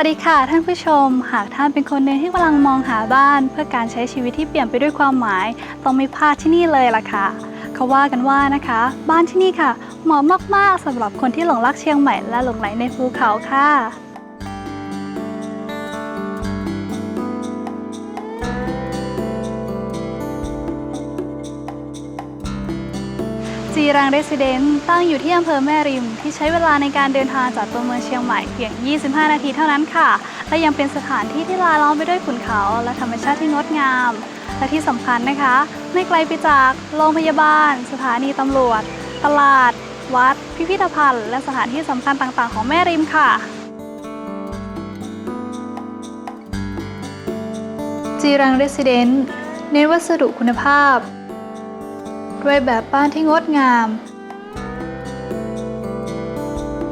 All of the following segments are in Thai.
วัสดีค่ะท่านผู้ชม หากท่านเป็นคนหนึ่งที่กำลังมองหาบ้าน เพื่อการใช้ชีวิตที่เปลี่ยนไปด้วยความหมาย ต้องไม่พลาดที่นี่เลยล่ะค่ะเขาว่ากันว่านะคะ บ้านที่นี่ค่ะเหมาะมากๆสำหรับคนที่หลงรักเชียงใหม่และหลงไหลในภูเขาค่ะ จีรังเรสซิเดนต์ตั้งอยู่ที่อำเภอแม่ริม ที่ใช้เวลาในการเดินทางจากตัวเมืองเชียงใหม่เพียง 25 นาทีเท่านั้นค่ะ และยังเป็นสถานที่ที่ราล้อมไปด้วยขุนเขา และธรรมชาติที่งดงาม และที่สำคัญนะคะ ไม่ไกลไปจากโรงพยาบาล สถานีตำรวจ ตลาด วัด พิพิธภัณฑ์ และสถานที่สำคัญต่างๆ ของแม่ริมค่ะจีรังเรสซิเดนต์เน้นวัสดุคุณภาพ ด้วยแบบบ้านที่งดงาม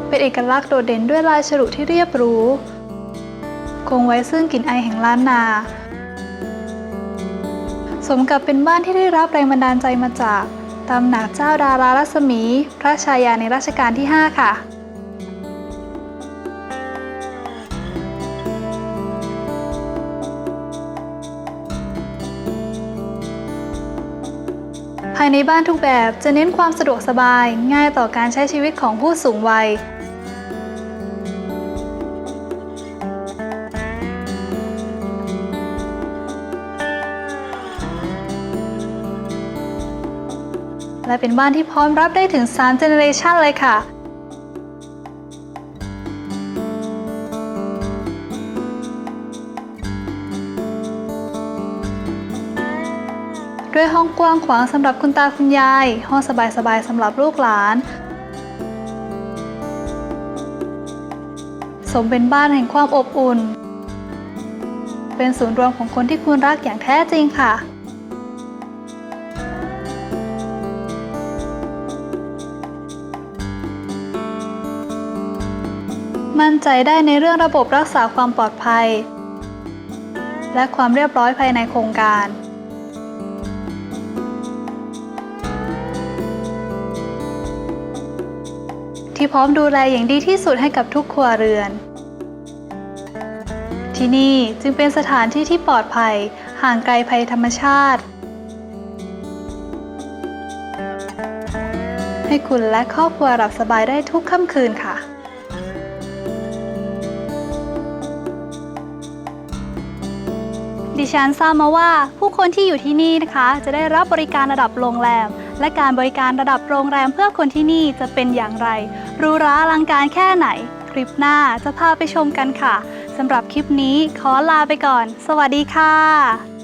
เป็นเอกลักษณ์โดดเด่นด้วยลายฉลุที่เรียบหรู คงไว้ซึ่งกลิ่นไอแห่งล้านนา สมกับเป็นบ้านที่ได้รับแรงบันดาลใจมาจากตำหนักเจ้าดารารัศมี พระชายาในรัชกาลที่ 5 ค่ะ ภายในบ้านทุกแบบจะเน้นความสะดวกสบาย ง่ายต่อการใช้ชีวิตของผู้สูงวัย และเป็นบ้านที่พร้อมรับได้ถึง 3 เจเนเรชันเลยค่ะ ด้วยห้องกว้างขวางสำหรับคุณตาคุณยาย ห้องสบายๆสำหรับลูกหลาน สมเป็นบ้านแห่งความอบอุ่น เป็นศูนย์รวมของคนที่คุณรักอย่างแท้จริงค่ะมั่นใจได้ในเรื่องระบบรักษาความปลอดภัย และความเรียบร้อยภายในโครงการ ที่พร้อมดูแลอย่างดีที่สุดให้กับทุกครัวเรือน ที่นี่จึงเป็นสถานที่ที่ปลอดภัย ห่างไกลภัยธรรมชาติ ให้คุณและครอบครัวหลับสบายได้ทุกค่ำคืนค่ะ ดิฉันทราบมาว่าผู้คนที่อยู่ที่นี่นะคะ จะได้รับบริการระดับโรงแรม และการบริการระดับโรงแรมเพื่อคนที่นี่จะเป็นอย่างไรหรูหราอลังการแค่ไหน คลิปหน้าจะพาไปชมกันค่ะสำหรับคลิปนี้ขอลาไปก่อน สวัสดีค่ะ